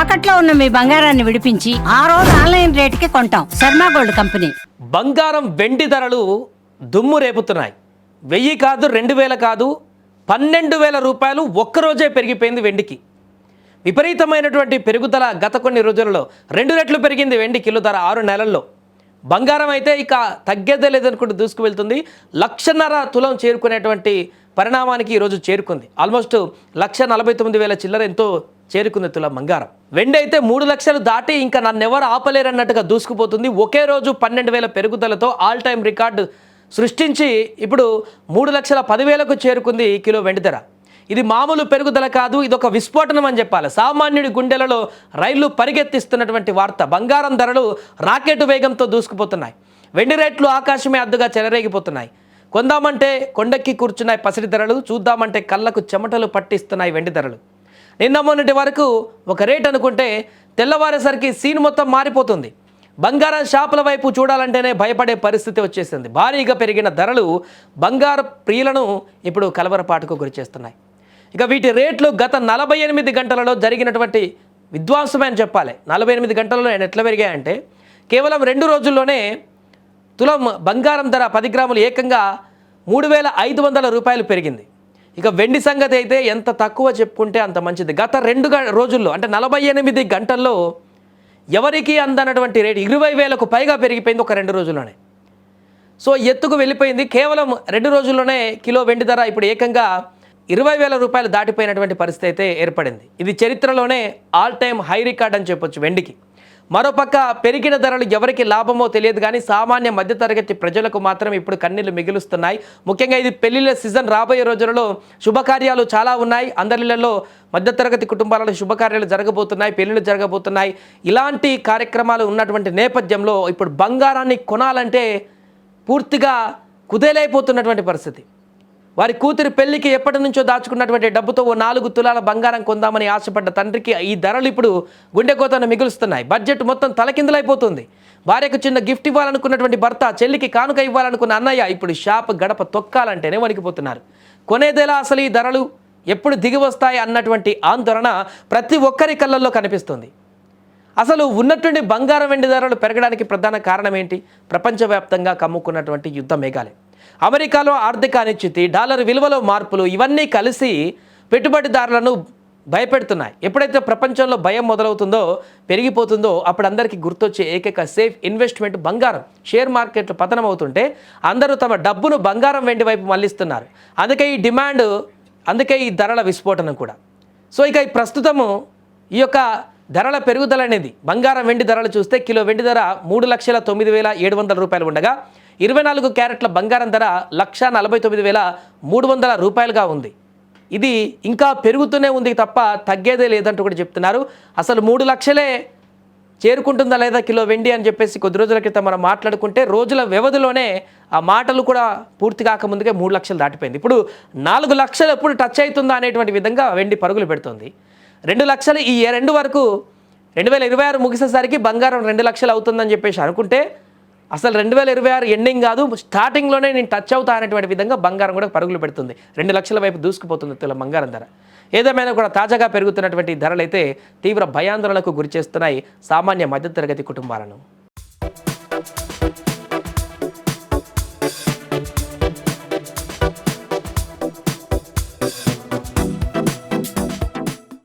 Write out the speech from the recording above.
తాకట్లో ఉన్న మీ బంగారాన్ని విడిపించి ఆ రోజు ఆన్లైన్ రేటుకి కొంటాం. Sharma gold company. బంగారం వెండి ధరలు దుమ్ము రేపుతున్నాయి. వెయ్యి కాదు రెండు వేల కాదు పన్నెండు వేల రూపాయలు ఒక్కరోజే పెరిగిపోయింది వెండికి. విపరీతమైనటువంటి పెరుగుదల గత కొన్ని రోజులలో రెండు రెట్లు పెరిగింది వెండి కిలో ధర ఆరు నెలల్లో. బంగారం అయితే ఇక తగ్గేదే లేదనుకుంటూ దూసుకు వెళ్తుంది లక్షన్నర తులం చేరుకునేటువంటి పరిణామానికి ఈరోజు చేరుకుంది. ఆల్మోస్ట్ లక్ష నలభై తొమ్మిది వేల చిల్లర ఎంతో చేరుకుంది తులం బంగారం. వెండి అయితే మూడు లక్షలు దాటి ఇంకా నన్నెవరు ఆపలేరన్నట్టుగా దూసుకుపోతుంది. ఒకే రోజు పన్నెండు వేల పెరుగుదలతో ఆల్ టైమ్ రికార్డు సృష్టించి ఇప్పుడు మూడు లక్షల పదివేలకు చేరుకుంది కిలో వెండి ధర. ఇది మామూలు పెరుగుదల కాదు ఇది ఒక విస్ఫోటనం అని చెప్పాలి. సామాన్యుడి గుండెలలో రైళ్ళు పరిగెత్తిస్తున్నటువంటి వార్త. బంగారం ధరలు రాకెట్ వేగంతో దూసుకుపోతున్నాయి. వెండి రేట్లు ఆకాశమే అద్దుగా చెలరేగిపోతున్నాయి. కొందామంటే కొండెక్కి కూర్చున్నాయి పసిడి ధరలు చూద్దామంటే కళ్ళకు చెమటలు పట్టిస్తున్నాయి వెండి ధరలు. నిన్న మొన్నటి వరకు ఒక రేట్ అనుకుంటే తెల్లవారేసరికి సీన్ మొత్తం మారిపోతుంది. బంగారం షాపుల వైపు చూడాలంటేనే భయపడే పరిస్థితి వచ్చేసింది. భారీగా పెరిగిన ధరలు బంగారు ప్రియులను ఇప్పుడు కలవరపాటుకు గురిచేస్తున్నాయి ఇక వీటి రేట్లు గత నలభై ఎనిమిది గంటలలో జరిగినటువంటి విధ్వంసమే అని చెప్పాలి. నలభై ఎనిమిది గంటలలో ఎట్లా పెరిగాయంటే కేవలం రెండు రోజుల్లోనే తులం బంగారం ధర పది గ్రాములు ఏకంగా మూడు వేల ఐదు వందల రూపాయలు పెరిగింది. ఇక వెండి సంగతి అయితే ఎంత తక్కువ చెప్పుకుంటే అంత మంచిది. గత రెండు గ- రోజుల్లో అంటే నలభై ఎనిమిది గంటల్లో ఎవరికీ అందనటువంటి రేటు ఇరవై వేలకు పైగా పెరిగిపోయింది ఒక రెండు రోజుల్లోనే. సో ఎత్తుకు వెళ్ళిపోయింది. కేవలం రెండు రోజుల్లోనే కిలో వెండి ధర ఇప్పుడు ఏకంగా ఇరవై వేల రూపాయలు దాటిపోయినటువంటి పరిస్థితి అయితే ఏర్పడింది. ఇది చరిత్రలోనే ఆల్ టైమ్ హై రికార్డ్ అని చెప్పొచ్చు వెండికి. మరోపక్క పెరిగిన ధరలు ఎవరికి లాభమో తెలియదు కానీ సామాన్య మధ్యతరగతి ప్రజలకు మాత్రం ఇప్పుడు కన్నీళ్ళు మిగులుస్తున్నాయి. ముఖ్యంగా ఇది పెళ్ళిళ్ళ సీజన్ రాబోయే రోజులలో శుభకార్యాలు చాలా ఉన్నాయి. అందరిలలో మధ్యతరగతి కుటుంబాలలో శుభకార్యాలు జరగబోతున్నాయి పెళ్ళిళ్ళు జరగబోతున్నాయి. ఇలాంటి కార్యక్రమాలు ఉన్నటువంటి నేపథ్యంలో ఇప్పుడు బంగారాన్ని కొనాలంటే పూర్తిగా కుదేలైపోతున్నటువంటి పరిస్థితి. వారి కూతురి పెళ్ళికి ఎప్పటి నుంచో దాచుకున్నటువంటి డబ్బుతో ఓ నాలుగు తులాల బంగారం కొందామని ఆశపడ్డ తండ్రికి ఈ ధరలు ఇప్పుడు గుండె కోతను మిగులుస్తున్నాయి. బడ్జెట్ మొత్తం తలకిందులైపోతుంది. భార్యకు చిన్న గిఫ్ట్ ఇవ్వాలనుకున్నటువంటి భర్త చెల్లికి కానుక ఇవ్వాలనుకున్న అన్నయ్య ఇప్పుడు షాప్ గడప తొక్కాలంటేనే వణికిపోతున్నారు. కొనేదేలా అసలు ఈ ధరలు? ఎప్పుడు దిగి వస్తాయి అన్నటువంటి ఆందోళన ప్రతి ఒక్కరి కళ్ళల్లో కనిపిస్తుంది. అసలు ఉన్నటువంటి బంగారం వెండి ధరలు పెరగడానికి ప్రధాన కారణం ఏంటి? ప్రపంచవ్యాప్తంగా కమ్ముకున్నటువంటి యుద్ధ మేఘాలే. అమెరికాలో ఆర్థిక అనిశ్చితి డాలర్ విలువలో మార్పులు ఇవన్నీ కలిసి పెట్టుబడిదారులను భయపెడుతున్నాయి. ఎప్పుడైతే ప్రపంచంలో భయం మొదలవుతుందో పెరిగిపోతుందో అప్పుడు అందరికీ గుర్తొచ్చే ఏకైక సేఫ్ ఇన్వెస్ట్మెంట్ బంగారం. షేర్ మార్కెట్లు పతనం అవుతుంటే అందరూ తమ డబ్బును బంగారం వెండి వైపు మళ్ళిస్తున్నారు. అందుకే ఈ డిమాండ్ అందుకే ఈ ధరల విస్ఫోటనం కూడా. సో ఇక ఈ ప్రస్తుతము ఈ యొక్క ధరల పెరుగుదల అనేది బంగారం వెండి ధరలు చూస్తే కిలో వెండి ధర మూడు లక్షల తొమ్మిది వేల ఏడు వందల రూపాయలు ఉండగా ఇరవై నాలుగు క్యారెట్ల బంగారం ధర లక్ష నలభై తొమ్మిది వేల మూడు వందల రూపాయలుగా ఉంది. ఇది ఇంకా పెరుగుతూనే ఉంది తప్ప తగ్గేదే లేదంటూ కూడా చెప్తున్నారు. అసలు మూడు లక్షలే చేరుకుంటుందా లేదా కిలో వెండి అని చెప్పేసి కొద్ది రోజుల క్రితం మనం మాట్లాడుకుంటే రోజుల వ్యవధిలోనే ఆ మాటలు కూడా పూర్తి కాకముందుకే మూడు లక్షలు దాటిపోయింది. ఇప్పుడు నాలుగు లక్షలు ఎప్పుడు టచ్ అవుతుందా అనేటువంటి విధంగా వెండి పరుగులు పెడుతుంది. రెండు లక్షలు ఈ రెండు వరకు రెండు వేల ఇరవై ఆరు ముగిసేసరికి బంగారం రెండు లక్షలు అవుతుందని చెప్పేసి అనుకుంటే అసలు రెండు వేల ఇరవై ఆరు ఎండింగ్ కాదు స్టార్టింగ్లోనే నేను టచ్ అవుతా అనేటువంటి విధంగా బంగారం కూడా పరుగులు పెడుతుంది. రెండు లక్షల వైపు దూసుకుపోతుంది తెల్ల బంగారం ధర. ఏదేమైనా కూడా తాజాగా పెరుగుతున్నటువంటి ధరలు అయితే తీవ్ర భయాందోళనకు గురి చేస్తున్నాయి సామాన్య మధ్యతరగతి కుటుంబాలను.